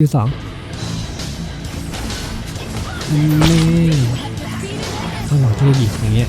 คิวสองนี่ต้องหลอกเทพอีกอย่างเงี้ย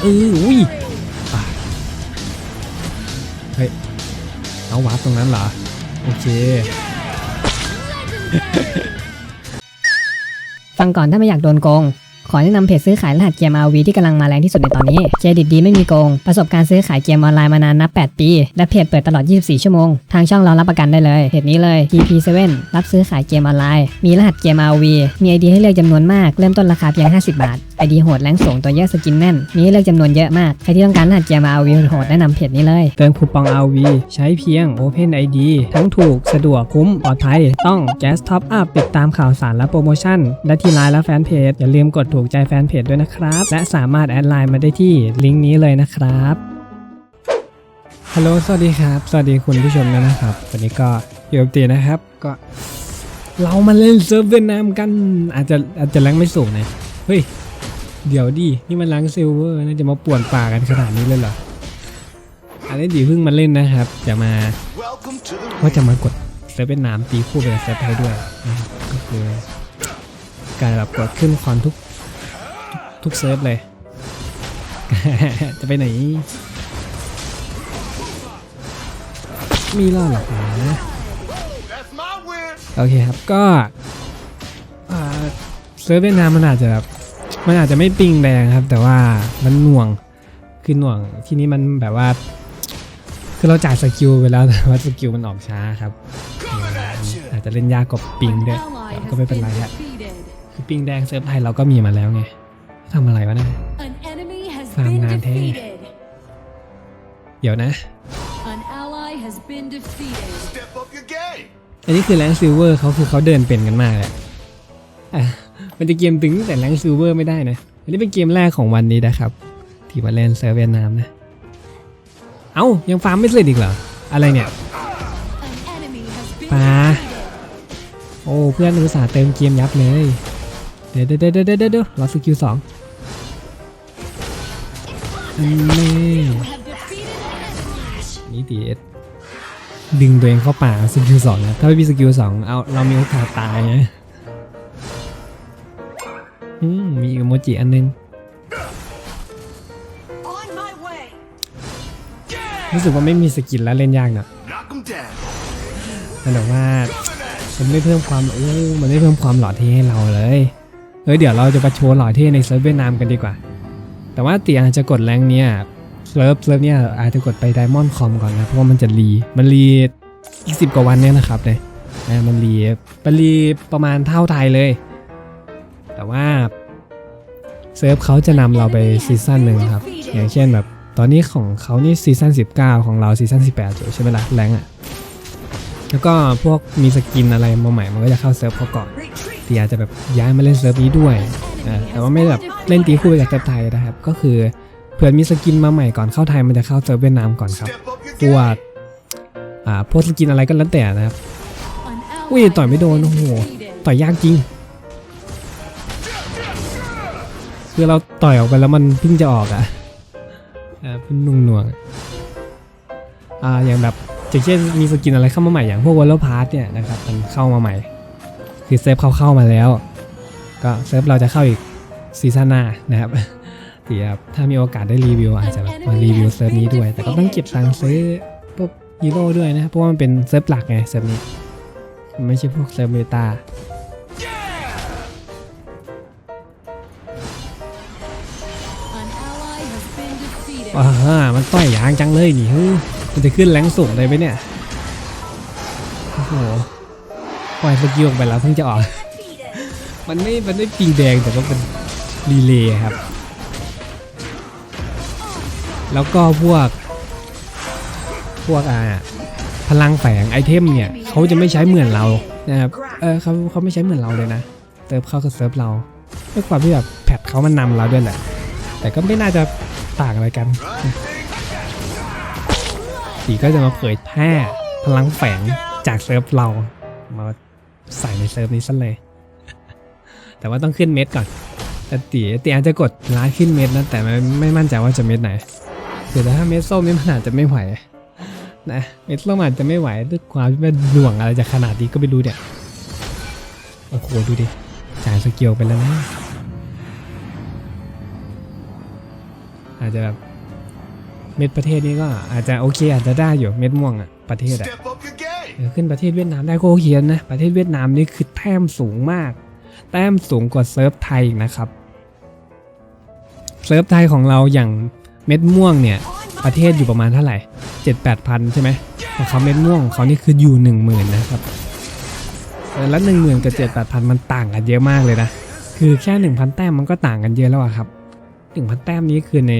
เอออุ้ยอะเฮ้ย เอาวาร์ปตรงนั้นเหรอ โอเค ฟังก่อนถ้าไม่อยากโดนโกง ขอแนะนำเพจซื้อขายรหัสเกม RV ที่กำลังมาแรงที่สุดในตอนนี้เครดิตดีไม่มีโกง ประสบการณ์ซื้อขายเกมออนไลน์มานานนับ 8 ปี และเพจเปิดตลอด 24 ชั่วโมง ทางช่องเรารับประกันได้เลย เพจนี้เลย TP7 รับซื้อขายเกมออนไลน์ มีรหัสเกม RV มีไอเดียให้เลือกจำนวนมาก เริ่มต้นราคาเพียง 50 บาทไอดีโหดแรงสูงตัวเยอะสกินแน่น มีให้เลือกจำนวนเยอะมาก ใครที่ต้องการรหัสเกม RV โหดแนะนำเพจนี้เลย เติมคูปอง RV ใช้เพียง Open ID ทั้งถูกสะดวกคุ้มปลอดภัย ต้อง Gas Top Up ติดตามข่าวสารและโปรโมชั่น และที่ไลน์และแฟนเพจ อย่าลืมกดถูกใจแฟนเพจด้วยนะครับ และสามารถแอดไลน์มาได้ที่ลิงก์นี้เลยนะครับฮัลโหลสวัสดีครับ สวัสดีคุณผู้ชมด้วยนะครับ วันนี้ก็อยู่กับตีนะครับ ก็เรามาเล่นเซิร์ฟเวียดนามกัน อาจจะอาจจะแรงไม่สูงนะ เฮ้ย เดี๋ยวดิ นี่มันแรงซิลเวอร์น่าจะมาป่วนป่ากันขนาดนี้เลยเหรอ อันนี้ดีเพิ่งมาเล่นนะครับ จะมา Welcome to the ว่าจะมากดเซิร์ฟเวียดนามตีคู่ไปกับเซิร์ฟไทยด้วยนะครับก็คือการแบบกดขึ้นคอนทุกทุกทุกเซิร์ฟเลย จะไปไหน มีรอดหรอคะ That's my win. โอเคครับก็อ่าเซิร์ฟเวียดนามมันอาจจะแบบ มันอาจจะไม่ปิงแดงครับ แต่ว่ามันหน่วงคือหน่วงที่นี้มันแบบว่า คือเราจ่ายสกิลไปแล้วแต่ว่าสกิลมันออกช้าครับ อาจจะเล่นยากกว่าปิงด้วยก็ไม่เป็นไรฮะคือปิงแดงเซิร์ฟไทยเราก็มีมาแล้วไงทำอะไรวะเนะ An enemy has Phàm been ngàn thế. defeated. เดี๋ยวนะอันนี้คือแรงซิลเวอร์เขาคือเขาเดินเป็นกันมากเลยอะ มันจะเกมตึงแต่แรงซิลเวอร์ไม่ได้นะ อันนี้เป็นเกมแรกของวันนี้นะครับ ที่มาเล่นเซิร์ฟเวียดนามนะ เอ้า ยังฟาร์มไม่เสร็จอีกเหรอ อะไรเนี่ย An enemy has been Phà. defeated. โอ้เพื่อนอุตส่าห์เติมเกมยับเลย เดี๋ยวเดี๋ยวเดี๋ยวเดี๋ยวเรอสกิลสองนนี้ You have defeated an นี่ดีเอสดึงตัวเองเข้าป่าสกิลสองนะถ้าไม่มีสกิลสองเอาเรามีโอกาสตายนะ อืมมีอีโมจิอันนึง On my way. รู้สึกว่าไม่มีสกินแล้วเล่นยากนะ Knock him down. แต่แบบว่ามันไม่เพิ่มความโอ้มันไม่เพิ่มความหล่อเท่ให้เราเลยเฮ้ยเดี๋ยวเราจะไปโชว์หล่อเท่ในเซิร์ฟเวียดนามกันดีกว่า แต่ว่าตีอาจจะกดแรงเนี้ยเซิร์ฟเซิร์ฟเนี้ยอาจจะกดไปไดมอนด์คอมก่อนนะเพราะว่ามันจะรีมันรีอีกสิบกว่าวันเนี่ยนะครับเลยนะมันรีมันรีประมาณเท่าไทยเลย แต่ว่าเซิร์ฟเขาจะนำเราไปซีซั่นหนึ่งครับ อย่างเช่นแบบตอนนี้ของเขานี่ซีซั่น19 ของเราซีซั่น18อยู่ใช่ไหมล่ะแรงอะแล้วก็พวกมีสกินอะไรมาใหม่มันก็จะเข้าเซิร์ฟเขาก่อนตีอาจจะแบบย้ายมาเล่นเซิร์ฟนี้ด้วยนะแต่ว่าไม่แบบเล่นตีคู่ไปกับเซิร์ฟไทยนะครับ ก็คือเผื่อมีสกินมาใหม่ก่อนเข้าไทยมันจะเข้าเซิร์ฟเวียดนามก่อนครับ Step up your พว game. กอ่าพวกสกินอะไรก็แล้วแต่นะครับอุ้ยต่อยไม่โดนโอ้โหต่อยยากจริง คือเราต่อยออกไปแล้วมันเพิ่งจะออกอะอ่าเพิ่งนุ่งหน่วงๆอ่าอย่างแบบอย่างเช่นมีสกินอะไรเข้ามาใหม่อย่างพวกวอลเลอร์พาร์ทเนี่ยนะครับมันเข้ามาใหม่ คือเซฟเขาเข้ามาแล้ว ก็เซฟเราจะเข้าอีกซีซั่นหน้านะครับเดี๋ยวถ้ามีโอกาสได้รีวิวอาจจะแบบมารีวิวเซิร์ฟนี้ด้วย แต่ก็ต้องเก็บตังค์ซื้อพวกฮีโร่ด้วยนะเพราะว่ามันเป็นเซิร์ฟหลักไงเซิร์ฟนี้ มันไม่ใช่พวกเซิร์ฟเบต้า อ่ามันต่อยยางจังเลยนี่เฮ้ยมันจะขึ้นแรงสูงเลยไหมเนี่ย โอ้โหปล่อยสกิลออกไปแล้วเพิ่งจะออก มันไม่ มันไม่ปิงแดงแต่ว่าเป็นรีเลย์ครับ แล้วก็พวก พวกอ่าพลังแฝงไอเทมเนี่ยเขาจะไม่ใช้เหมือนเรานะครับ เออเขาเขาไม่ใช้เหมือนเราเลยนะเซิร์ฟเข้ากับเซิร์ฟเราด้วยความที่แบบแพทเขามันนำเราด้วยแหละ แต่ก็ไม่น่าจะ ต่างอะไรกันสีก็จะมาเผยแพร่พลังแฝงจากเซิร์ฟเรามาใส่ในเซิร์ฟนี้ซะเลย แต่ว่าต้องขึ้นเม็ดก่อนแต่ตีตีอาจจะกดร้านขึ้นเม็ดนะแต่ไม่ไม่มั่นใจว่าจะเม็ดไหนคือแต่ถ้าเม็ดส้มนี่มันอาจจะไม่ไหวนะเม็ดส้มอาจจะไม่ไหวด้วยความที่มันหน่วงอะไรจะขนาดนี้ก็ไม่รู้เนี่ยโอ้โหดูดิจ่ายสกิลไปแล้วนะ อาจจะแบบเม็ดประเทศนี้ก็อาจจะโอเคอาจจะได้อยู่เม็ดม่วงอะประเทศอะ Step up your game. เออขึ้นประเทศเวียดนามได้ก็โอเคนะประเทศเวียดนามนี่คือแต้มสูงมาก แต้มสูงกว่าเซิร์ฟไทยอีกนะครับเซิร์ฟไทยของเราอย่างเม็ดม่วงเนี่ยประเทศอยู่ประมาณเท่าไหร่เจ็ดแปดพันใช่ไหมของเขาเม็ดม่วงของเขานี่คืออยู่หนึ่งหมื่นนะครับเออแล้วหนึ่งหมื่นกับเจ็ดแปดพันมันต่างกันเยอะมากเลยนะคือแค่หนึ่งพันแต้มมันก็ต่างกันเยอะแล้วอะครับ หนึ่งพันแต้มนี้คือใน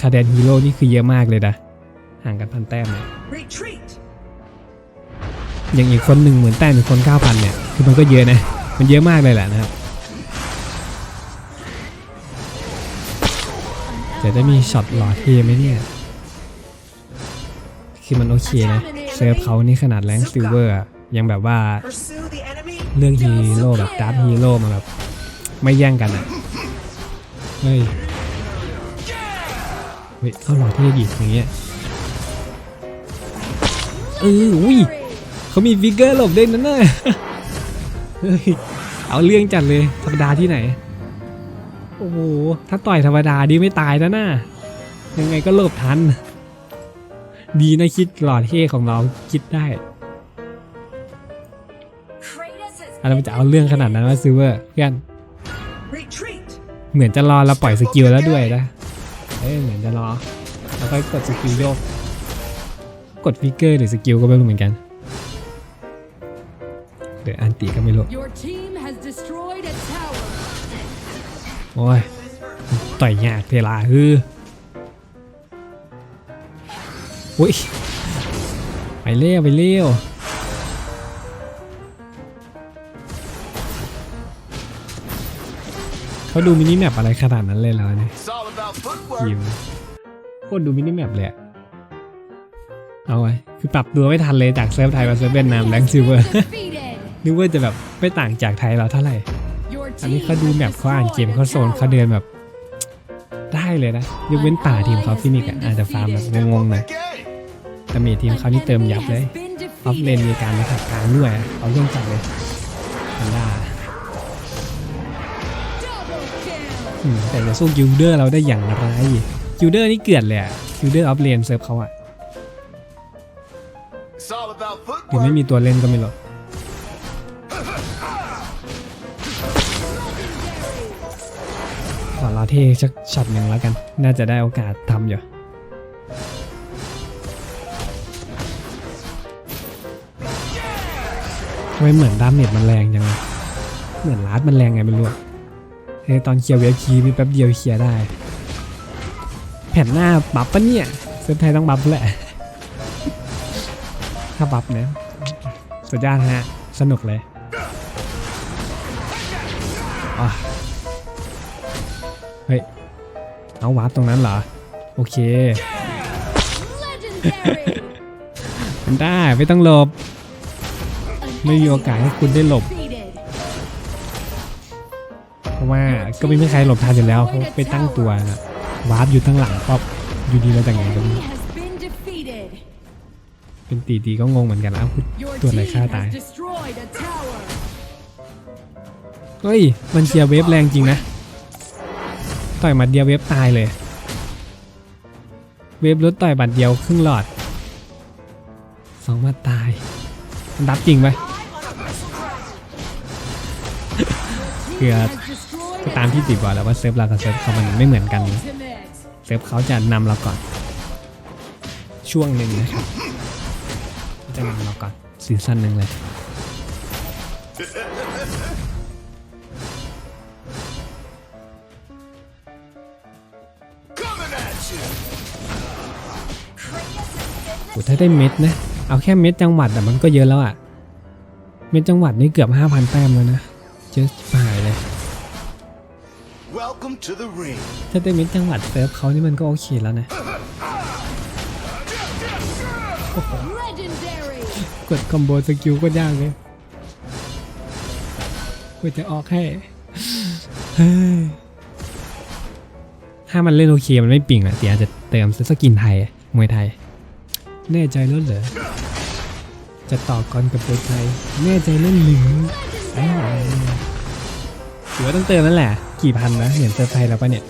คาเดนฮีโร่นี่คือเยอะมากเลยนะ ห่างกันพันแต้มเนี่ย Retreat! อย่างอีกคนหนึ่งหมื่นแต้มอีกคนเก้าพันเนี่ยคือมันก็เยอะนะ มันเยอะมากเลยแหละนะครับแต่ได้มีช็อตหล่อเท่ไหมเนี่ยคือมันโอเคนะเซิร์ฟเขานี่ขนาดแรงซิลเวอร์ยังแบบว่า Pursue the enemy! เรื่องฮีโร่แบบดาร์ฮีโร่มาแบบไม่แย่งกันอะเฮ้ยเฮ้ยเอาหล่อเท่ดิอย่างเงี้ยเอออุ้ยเขามีฟิกเกอร์หลบด้นั่นน่ะเฮ้ยเอาเรื่องจัดเลยธรรมดาที่ไหน โอ้โห ถ้าต่อยธรรมดาดีไม่ตายนะน่ะยังไงก็หลบทัน ดีนะคิดหลอดเท่ของเราคิดได้อะไรมันจะเอาเรื่องขนาดนั้นว่าซิเวอร์เพื่อนเหมือนจะรอเราปล่อยสกิลแล้วด้วยนะ เอ้ยเหมือนจะรอแล้วก็กดสกิลโยก กดฟิกเกอร์หรือสกิลก็ไม่รู้เหมือนกันเดี๋ยวอันตีก็ไม่รู้ Your team has destroyed a tower. โอ้ยต่อยยากเวลาฮืออุ้ยไปเร็วไปเร็วเขาดูมินิแมปอะไรขนาดนั้นเลยแล้วเนี่ย It's all about ที footwork. มโคตรดูมินิแมปเลยอะเอาไว้คือปรับตัวไม่ทันเลยจากเซิร์ฟไทยมาเซิร์ฟเวียดนามแรงซิลเวอร์นึกว่าจะแบบไม่ต่างจากไทยเราเท่าไหร่ อันนี้เขาดูแมปเขาอ่านเกมเขาโซนเขาเดินแบบ ได้เลยนะยกเว้นป่าทีมเขาฟินิกอาจจะฟาร์มแบบงงๆหน่อยแต่เมททีมเขานี่เติมยับเลยออฟเลนมีการมาถักกลางด้วยเอาเรื่องจัดเลยพันด้า แต่จะสู้กิลเดอร์เราได้อย่างไรกิลเดอร์นี่เกลือนเลยอะกิลเดอร์ออฟเลนเซิร์ฟเขาอะหรือไม่มีตัวเล่นก็ไม่หรู้ขอรอเท่สักช็อตหนึ่งแล้วกัน น่าจะได้โอกาสทำอยู่ทำไมเหมือนดาเมจมันแรงจังเลยเหมือนลาดมันแรงไงไม่รู้ ตอนเคลียร์เวฟคีมีแป๊บเดียวเคลียร์ได้ แผ่นหน้าบัฟปะเนี่ยเซิร์ฟไทยต้องบัฟแหละ ถ้าบัฟเนี่ยสุดยอดฮะ สนุกเลยเฮ้ย เอาวาร์ปตรงนั้นเหรอ โอเค มันได้ ไม่ต้องหลบ ไม่มีโอกาสให้คุณได้หลบ ราะว่าก็ไม่มีใครหลบทันอยู่แล้วเขาไปตั้งตัวนะวาร์ปอยู่ทั้งหลังก็อยู่ดีมาจากไหนก็ไม่ Enemy รู้ has been defeated. เป็นตีตีก็งงเหมือนกันแล้วคุณ Your ตัวไหน team ฆ่าตาย has destroyed a tower. เฮ้ยมันเชียร์เวฟแรงจริงนะต่อยหมัดเดียวเวฟตายเลย เวฟรถต่อยบัดเดียวครึ่งหลอดสองหมาตายมันดับจริงไหมเกือ Has destroyed ก็ ตามที่ติดบอกแล้วว่าเซิร์ฟเรากับเซิร์ฟเขามันไม่เหมือนกัน เซิร์ฟเขาจะนำเราก่อน ช่วงหนึ่งนะครับจะนำเราก่อนซีซั่นหนึ่งเลยโอ้ถ้าได้เม็ดนะ เอาแค่เม็ดจังหวัดแต่มันก็เยอะแล้วอะเม็ดจังหวัดนี่เกือบ 5,000 แต้มแล้วนะเยอะชิบ หายเลย Welcome to the ring. ถ้าได้เม็ดจังหวัดเซิร์ฟเขานี่มันก็โอเคแล้วนะ Legendary. กดคอมโบสกิลก็ยากเลยกว่าจะออกให้เฮ้ยถ้ามันเล่นโอเคมันไม่ปิ่งอะเตียอาจจะเติมสกินไทยอะมวยไทย แน่ใจแล้วเหรอจะต่อกรกับมวยไทย แน่ใจแล้วหรือไอ้ห่าถือว่าต้องเติมนั่นแหละ กี่พันนะเหรียญเซิร์ฟไทยแล้วปะเนี่ย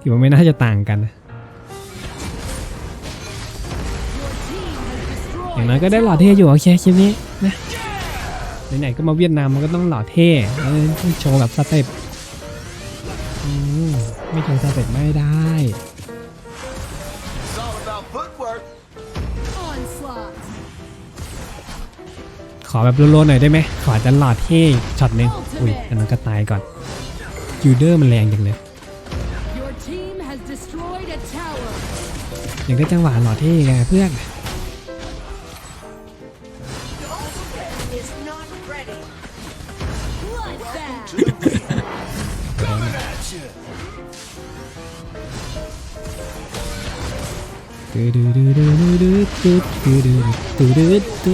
ถือว่าไม่น่าจะต่างกันนะอย่างน้อยก็ได้หล่อเท่อยู่โอเคคลิปนี้นะไหนๆก็มาเวียดนามมันก็ต้องหล่อเท่ต้องโชว์แบบสเต็ปไม่โชว์สเต็ปไม่ได้ขอแบบโลๆหน่อยได้ไหมขอจะหล่อเท่ช็อตหนึงอุ้ยอันนั้นก็ตายก่อน ยูเดอร์มันแรงจังเลย Your team has destroyed a tower. อยากได้จังหวะหล่อเท่ไงเพื่อน Is not ready. Bloodbath. Coming at you. ดูดูดูดูดูดูดูดูดูดูดูดู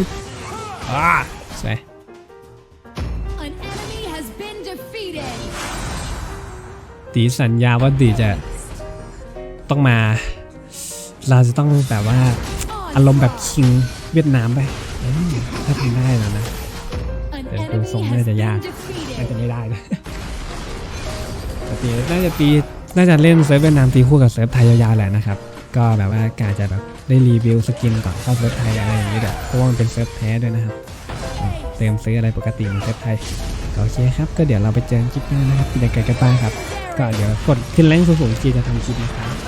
อ่าสวย ตีสัญญาว่าตีจะต้องมา เราจะต้องแบบว่าอารมณ์แบบคิงเวียดนามไปถ้าทำได้แล้วนะ An Để tôi enemy sống has đây là già. been น่าจะไม่ได้นะแต่ตีน่าจะตีน่าจะเล่นเซิร์ฟเวียดนามตีคู่กับเซิร์ฟไทยยาวๆแหละนะครับ ก็แบบว่าการจะแบบได้รีวิวสกินก่อนเข้าเซิร์ฟไทยอะไรอย่างนี้แหละเพราะว่ามันเป็นเซิร์ฟแท้ด้วยนะครับเติมซื้ออะไรปกติเหมือนเซิร์ฟไทยโอเคครับ ก็เดี๋ยวเราไปเจอกันคลิปหน้านะครับเป็นยังไงกันบ้างครับ ก็เดี๋ยวกดขึ้นแรงสูงๆจีจะทำคลิปนะครับ